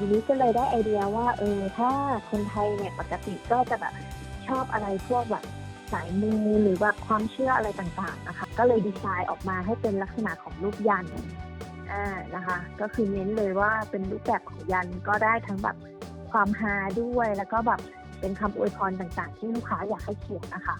ทีนี้ก็เลยได้ไอเดียว่าเออถ้าคนไทยเนี่ยปกติก็จะแบบชอบอะไรพวกแบบสายมูหรือว่าความเชื่ออะไรต่างๆนะคะ ก็เลยดีไซน์ออกมาให้เป็นลักษณะของรูปยันอ่านะคะ ก็คือเน้นเลยว่าเป็นรูปแบบของยันก็ได้ทั้งแบบความฮาด้วยแล้วก็แบบเป็นคำอวยพรต่างๆ ที่ลูกค้าอยากให้เขียนนะคะ